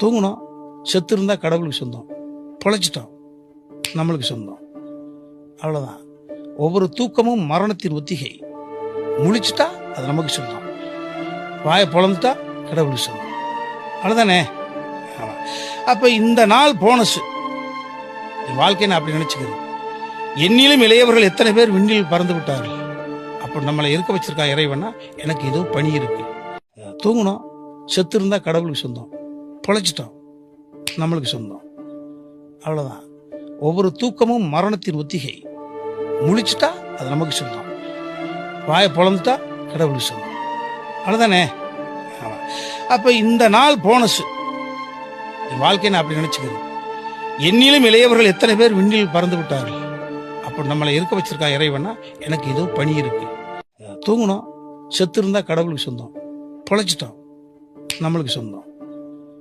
தூங்கணும் செத்து இருந்தால் கடவுளுக்கு சொந்தம். பொழைச்சிட்டோம் நம்மளுக்கு சொந்தம். அவ்வளோதான் ஒவ்வொரு தூக்கமும் மரணத்தின் ஒத்திகை. முழிச்சிட்டா அது நமக்கு சொந்தம். வாயை பொழந்துட்டா கடவுளுக்கு சொந்தம். அவ்வளோதானே ஆமாம் அப்போ இந்த நாள் போனஸ். என் வாழ்க்கையை நான் அப்படி நினைச்சுக்கிறேன். என்னிலும் இளையவர்கள் எத்தனை பேர் விண்ணில் பறந்து விட்டார்கள். அப்போ நம்மளை இருக்க வச்சிருக்கா இறைவனா எனக்கு ஏதோ பணி இருக்கு. தூங்கணும் செத்து இருந்தால் கடவுளுக்கு சொந்தம். பொழைச்சிட்டோம். நம்மளுக்கு சொந்தம். அவ்வளோதான் ஒவ்வொரு தூக்கமும் மரணத்தின் ஒத்திகை. முழிச்சிட்டா அது நமக்கு சொந்தம். வாயை பொழந்துட்டா கடவுளுக்கு சொந்தம். அவ்வளோதானே அப்போ இந்த நாள் போனஸ் என் வாழ்க்கையை நான் அப்படி நினச்சிக்கிறேன். என்னிலும் இளையவர்கள் எத்தனை பேர் விண்ணில் பறந்து விட்டார்கள். அப்போ நம்மளை இருக்க வச்சிருக்கா இறைவனா? எனக்கு ஏதோ பணி இருக்கு. தூங்கணும். செத்து இருந்தால் கடவுளுக்கு சொந்தம். பொழைச்சிட்டோம். நம்மளுக்கு சொந்தம்.